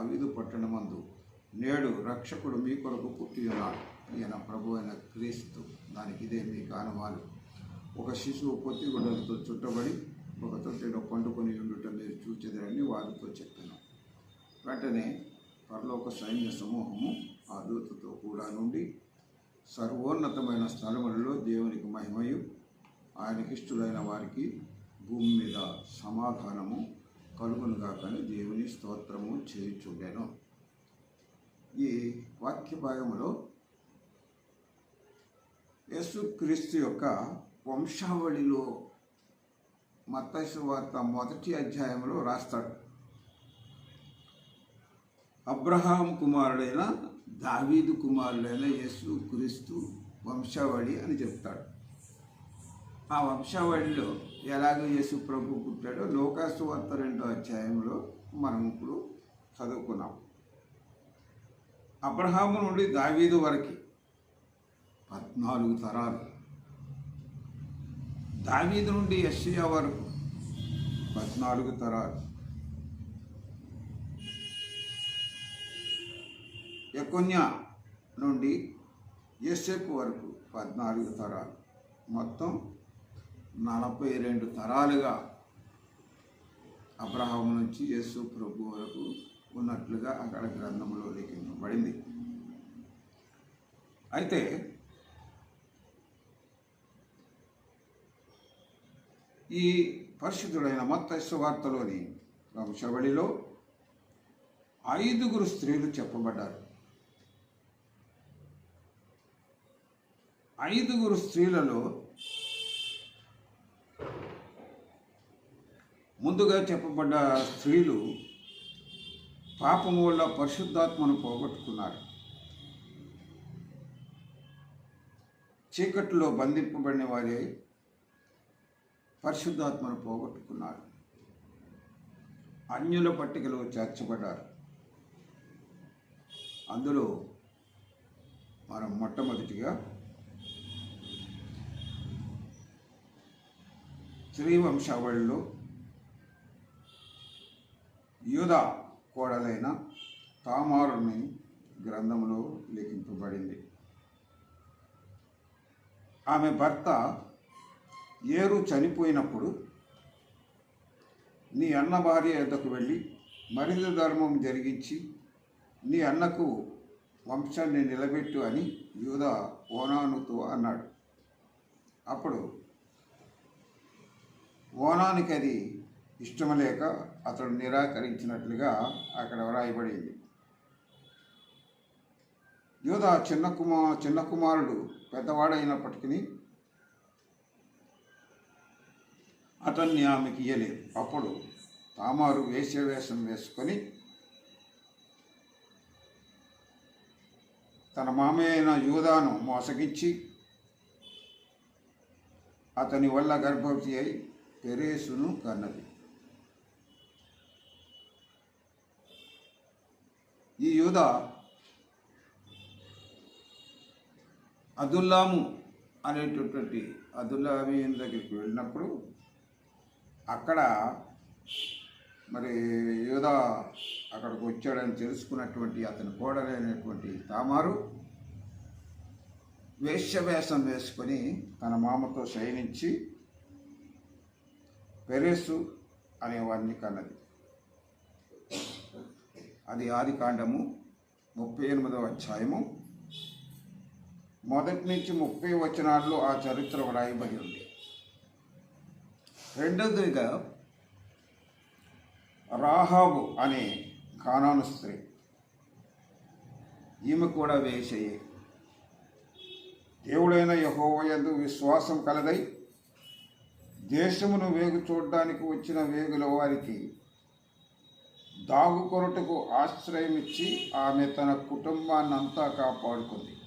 దావీదు పట్టణమందు నేడు రక్షకుడు మీ కొరకు పుట్టి ఉన్నాడు. ఈయన ప్రభు అయిన క్రీస్తు. దానికి ఇదే మీ కానవాలు. ఒక శిశువు పొత్తి గుడ్డలతో చుట్టబడి ఒక తొట్టిలో పండుకొని ఉండుట మీరు చూచెదరని వారితో చెప్పాను. వెంటనే పరలోక సైన్య సమూహము ఆ దూతతో కూడా నుండి సర్వోన్నతమైన స్థలములలో దేవునికి మహిమయు ఆయన ఇష్టలైన వారికి భూమి మీద సమాధానము కలుగునుగా కానీ దేవుని స్తోత్రము చేయుచుండెను ఈ వాక్య భాగంలో యేసుక్రీస్తు యొక్క వంశావళిలో మత్తసు వార్త మొదటి అధ్యాయంలో రాస్తాడు. అబ్రహాం కుమారుడైన దావీదు కుమారుడైన యేసు క్రీస్తు వంశావళి అని చెప్తాడు. ఆ వంశావళిలో ఎలాగ యేసు ప్రభు పుట్టాడో లోకాసు వార్త రెండో అధ్యాయంలో మనం ఇప్పుడు చదువుకున్నాం. అబ్రహాము నుండి దావీదు వరకు పద్నాలుగు తరాలు. దావీదు నుండి యస్యా వరకు పద్నాలుగు తరాలు. యకొన్య నుండి యోసేపు వరకు పద్నాలుగు తరాలు. మొత్తం నలభై రెండు తరాలుగా అబ్రహాం నుంచి యేసు ప్రభు వరకు ఉన్నట్లుగా అక్కడ గ్రంథంలో లిఖింపబడింది. అయితే ఈ పరిశుద్ధుడైన మత్తైసు వార్తలోని వంశవళిలో ఐదుగురు స్త్రీలు చెప్పబడ్డారు. ఐదుగురు స్త్రీలలో ముందుగా చెప్పబడ్డ స్త్రీలు పాపము వల్ల పరిశుద్ధాత్మను పోగొట్టుకున్నారు. చీకట్లో బంధింపబడిన వారే పరిశుద్ధాత్మను పోగొట్టుకున్నారు. అన్యుల పట్టికలో చేర్చబడ్డారు. అందులో మనం మొట్టమొదటిగా స్త్రీ వంశావళిలో యూదా కోడలైన తామారుని గ్రంథంలో లిఖింపబడింది. ఆమె భర్త ఏరు చనిపోయినప్పుడు నీ అన్న భార్య ఎద్దకు వెళ్ళి మరింత ధర్మం జరిగించి నీ అన్నకు వంశాన్ని నిలబెట్టు అని యూదా ఓనానుతో అన్నాడు. అప్పుడు ఓనానికి అది ఇష్టం లేక అతడు నిరాకరించినట్లుగా అక్కడ వ్రాయబడింది. యూదా చిన్న కుమార్ చిన్న కుమారుడు పెద్దవాడైనప్పటికీ అతన్ని ఆమెకి ఇయ్యలేదు. అప్పుడు తామారు వేషవేషం వేసుకొని తన మామయ్య అయిన యూదాను మోసగించి అతని వల్ల గర్భవతి అయి పెరేసును కన్నది. ఈ యూద అదుల్లాము అనేటటువంటి అదుల్లామీన్ దగ్గరికి వెళ్ళినప్పుడు అక్కడ మరి యూదా అక్కడికి వచ్చాడని తెలుసుకున్నటువంటి అతని కోడలైనటువంటి తామారు వేషవేషం వేసుకొని తన మామతో శయనించి పెరేసు అనేవాడిని కన్నది. అది ఆది కాండము ముప్పై ఎనిమిదవ అధ్యాయము. మొదటి నుంచి ముప్పై వచనాల్లో ఆ చరిత్ర వ్రాయబడి ఉంది. రెండవదిగా రాహాబు అనే కానాను స్త్రీ. ఈమె కూడా వేసేయే దేవుడైన యహోవయందు విశ్వాసం కలదై దేశమును వేగు చూడడానికి వచ్చిన వేగుల వారికి దాగు కొరటకు ఆశ్రయం ఇచ్చి ఆమె తన కుటుంబాన్నంతా కాపాడుకుంది.